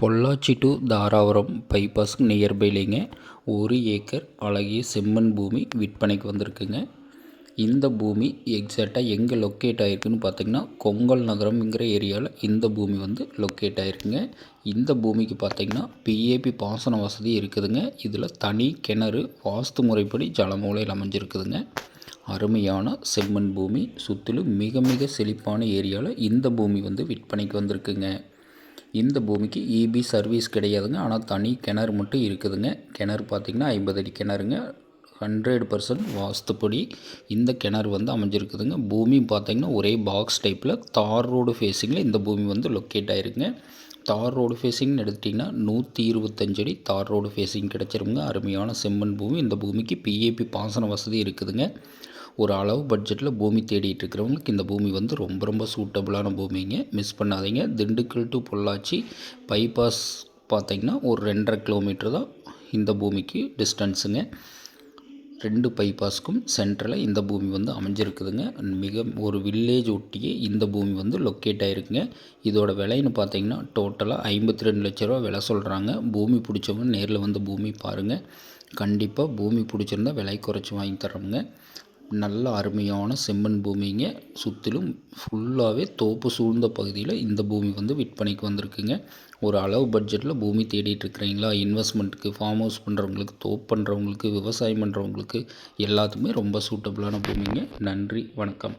Pollachi to Dharapuram பைபாஸ்க்கு நியர்பைலேங்க ஒரு ஏக்கர் அழகிய செம்மண் பூமி விற்பனைக்கு வந்திருக்குங்க. இந்த பூமி எக்ஸாக்டாக எங்கே லொக்கேட் ஆகிருக்குன்னு பார்த்தீங்கன்னா கொங்கல் நகரம்ங்கிற ஏரியாவில் இந்த பூமி வந்து லொக்கேட் ஆகிருக்குங்க இந்த பூமிக்கு பார்த்தீங்கன்னா பிஏபி பாசன வசதி இருக்குதுங்க. இதில் தனி கிணறு வாஸ்து முறைப்படி ஜலமூலையில் அமைஞ்சிருக்குதுங்க. அருமையான செம்மண் பூமி சுற்றிலும் மிக மிக செழிப்பான ஏரியாவில் இந்த பூமி வந்து விற்பனைக்கு வந்திருக்குங்க. இந்த பூமிக்கு இபி சர்வீஸ் கிடையாதுங்க. ஆனால் தனி கிணறு மட்டும் இருக்குதுங்க. கிணறு பார்த்திங்கன்னா ஐம்பது அடி கிணறுங்க. ஹண்ட்ரட் பர்சன்ட் வாஸ்துப்படி இந்த கிணறு வந்து அமைஞ்சிருக்குதுங்க. பூமி பார்த்திங்கன்னா ஒரே பாக்ஸ் டைப்பில் தார் ரோடு ஃபேஸிங்கில் இந்த பூமி வந்து லொக்கேட் ஆகிருக்குங்க தார் ரோடு ஃபேஸிங்னு எடுத்துட்டிங்கன்னா நூற்றி இருபத்தஞ்சு அடி தார் ரோடு ஃபேஸிங் கிடச்சிருங்க. அருமையான செம்மண் பூமி. இந்த பூமிக்கு பிஏபி பாசன வசதி இருக்குதுங்க. ஒரு அளவு பட்ஜெட்டில் பூமி தேடிட்டு இருக்கிறவங்களுக்கு இந்த பூமி வந்து ரொம்ப ரொம்ப சூட்டபுளான பூமிங்க. மிஸ் பண்ணாதீங்க. திண்டுக்கல் டு பொள்ளாச்சி பைபாஸ் பார்த்திங்கன்னா ஒரு ரெண்டரை கிலோமீட்டர் தான் இந்த பூமிக்கு டிஸ்டன்ஸுங்க ரெண்டு பைபாஸ்க்கும் சென்டரில் இந்த பூமி வந்து அமைஞ்சிருக்குதுங்க. மிக ஒரு வில்லேஜ் ஒட்டியே இந்த பூமி வந்து லொக்கேட் ஆகிருக்குங்க இதோட விலைன்னு பார்த்தீங்கன்னா டோட்டலாக ஐம்பத்தி ரெண்டு லட்ச ரூபா விலை சொல்கிறாங்க பூமி பிடிச்சவங்க நேரில் வந்து பூமி பாருங்கள் கண்டிப்பாக பூமி பிடிச்சிருந்தா விலை குறைச்சி வாங்கி தரோங்க நல்ல அருமையான செம்மண் பூமிங்க. சுற்றிலும் ஃபுல்லாகவே தோப்பு சூழ்ந்த பகுதியில் இந்த பூமி வந்து விற்பனைக்கு வந்திருக்குங்க. ஒரு அளவு பட்ஜெட்டில் பூமி தேடிட்டு இருக்கிறீங்களா? இன்வெஸ்ட்மெண்ட்டுக்கு ஃபார்ம் ஹவுஸ் பண்ணுறவங்களுக்கு தோப்பு பண்ணுறவங்களுக்கு விவசாயம் பண்ணுறவங்களுக்கு எல்லாத்துக்குமே ரொம்ப சூட்டபுளான பூமிங்க. நன்றி வணக்கம்.